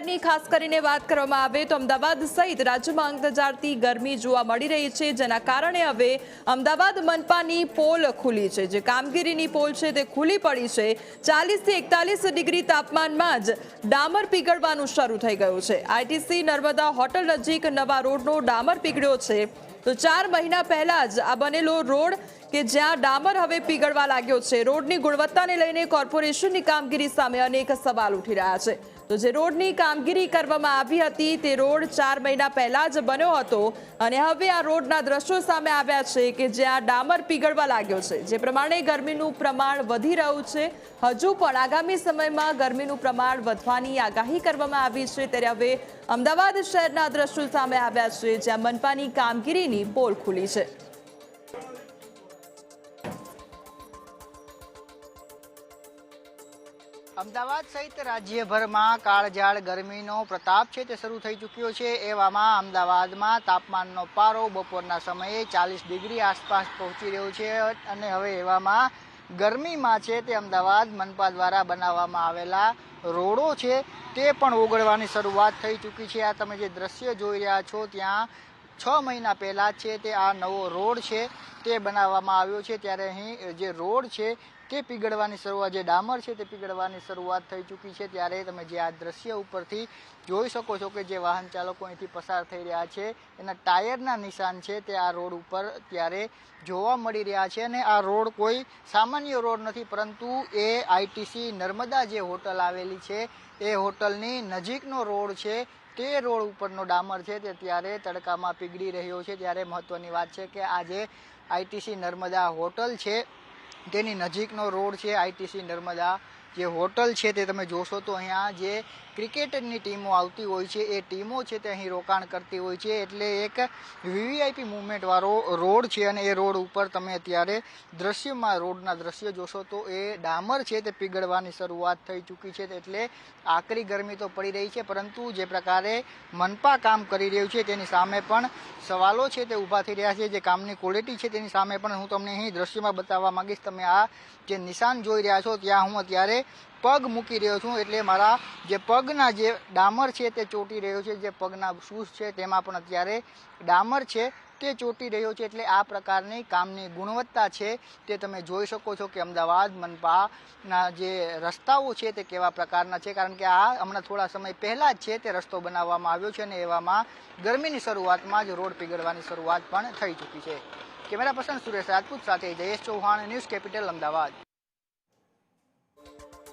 શહેરની ખાસ કરીને વાત કરવામાં આવે તો અમદાવાદ સહિત રાજ્યમાં અંગતજારતી ગરમી જોવા મળી રહી છે, જેના કારણે હવે અમદાવાદ મનપાની પોલ ખુલી છે. જે કામગીરીની પોલ છે તે ખુલ્લી પડી છે. ચાલીસથી એકતાલીસ ડિગ્રી તાપમાનમાં જ ડામર પીગળવાનું શરૂ થઈ ગયું છે. આઈટીસી નર્મદા હોટલ નજીક નવા રોડનો ડામર પીગળ્યો છે. તો ચાર મહિના પહેલા જ આ બનેલો રોડ કે જ્યાં ડામર હવે પીગળવા લાગ્યો છે, રોડની ગુણવત્તાને લઈને કોર્પોરેશનની કામગીરી સામે અનેક સવાલ ઉઠી રહ્યા છે. તો જે રોડની કામગીરી કરવામાં આવી હતી તે રોડ ચાર મહિના પહેલા જ બન્યો હતો અને હવે આ રોડના દ્રશ્યો સામે આવ્યા છે કે જ્યાં ડામર પીગળવા લાગ્યો છે. જે પ્રમાણે ગરમીનું પ્રમાણ વધી રહ્યું છે. હજુ પણ આગામી સમયમાં ગરમીનું પ્રમાણ વધવાની આગાહી કરવામાં આવી છે. ત્યારે હવે અમદાવાદ શહેરના દ્રશ્યો સામે આવ્યા છે જ્યાં મનપાની કામગીરીની પોલ ખુલી છે. અમદાવાદ સહિત રાજ્યભરમાં કાળઝાળ ગરમીનો પ્રતાપ છે તે શરૂ થઈ ચૂક્યો છે. એવામાં અમદાવાદમાં તાપમાનનો પારો બપોરના સમયે ચાલીસ ડિગ્રી આસપાસ પહોંચી રહ્યો છે અને હવે એવામાં ગરમીમાં છે તે અમદાવાદ મનપા દ્વારા બનાવવામાં આવેલા રોડો છે તે પણ ઓગળવાની શરૂઆત થઈ ચૂકી છે. આ તમે જે દ્રશ્ય જોઈ રહ્યા છો, ત્યાં છ મહિના પહેલાં છે તે આ નવો રોડ છે તે બનાવવામાં આવ્યો છે. ત્યારે અહીં જે રોડ છે તે પીગળવાની શરૂઆત, જે ડામર છે તે પીગળવાની શરૂઆત થઈ ચૂકી છે. ત્યારે તમે જે આ દ્રશ્ય ઉપરથી જોઈ શકો છો કે જે વાહન ચાલકો અહીંથી પસાર થઈ રહ્યા છે. એના ટાયરના નિશાન છે તે આ રોડ ઉપર ત્યારે જોવા મળી રહ્યા છે. અને આ રોડ કોઈ સામાન્ય રોડ નથી, પરંતુ એ આઈટીસી નર્મદા જે હોટલ આવેલી છે એ હોટલની નજીકનો રોડ છે. તે રોડ ઉપરનો ડામર છે તે ત્યારે તડકામાં પીગળી રહ્યો છે. ત્યારે મહત્વની વાત છે કે આ જે આઈટીસી નર્મદા હોટલ છે. તેની નજીકનો રોડ છે આઈટીસી નર્મદા જે હોટલ છે તે તમે જોશો તો અહીંયા જે ક્રિકેટની ટીમો આવતી હોય છે, એ ટીમો છે તે અહીં રોકાણ કરતી હોય છે. એટલે એક વીવીઆઈપી મુવમેન્ટવાળો રોડ છે અને એ રોડ ઉપર તમે અત્યારે દ્રશ્યમાં, રોડના દ્રશ્ય જોશો તો એ ડામર છે તે પીગળવાની શરૂઆત થઈ ચૂકી છે. એટલે આકરી ગરમી તો પડી રહી છે, પરંતુ જે પ્રકારે મનપા કામ કરી રહ્યું છે તેની સામે પણ સવાલો છે તે ઊભા થઈ રહ્યા છે. જે કામની ક્વોલિટી છે તેની સામે પણ હું તમને અહીં દ્રશ્યમાં બતાવવા માંગીશ. તમે આ જે નિશાન જોઈ રહ્યા છો, ત્યાં હું પગ મૂકી રહ્યો છું એટલે મારા જે પગના જે ડામર છે તે ચોંટી રહ્યો છે, જે પગના શૂઝ છે તેમાં પણ અત્યારે ડામર છે તે ચોંટી રહ્યો છે એટલે આ પ્રકારની કામની ગુણવત્તા છે તે તમે જોઈ શકો છો કે અમદાવાદ મનપાના જે રસ્તાઓ છે તે કેવા પ્રકારના છે, કારણ કે આ હમણાં થોડા સમય પહેલાં જ છે તે રસ્તો બનાવવામાં આવ્યો છે અને એવામાં ગરમીની શરૂઆતમાં જ રોડ પીગળવાની શરૂઆત પણ થઈ ચૂકી છે. કેમેરા પર્સન સુરેશ રાજપૂત સાથે જયેશ ચૌહાણ, ન્યૂઝ કેપિટલ, અમદાવાદ.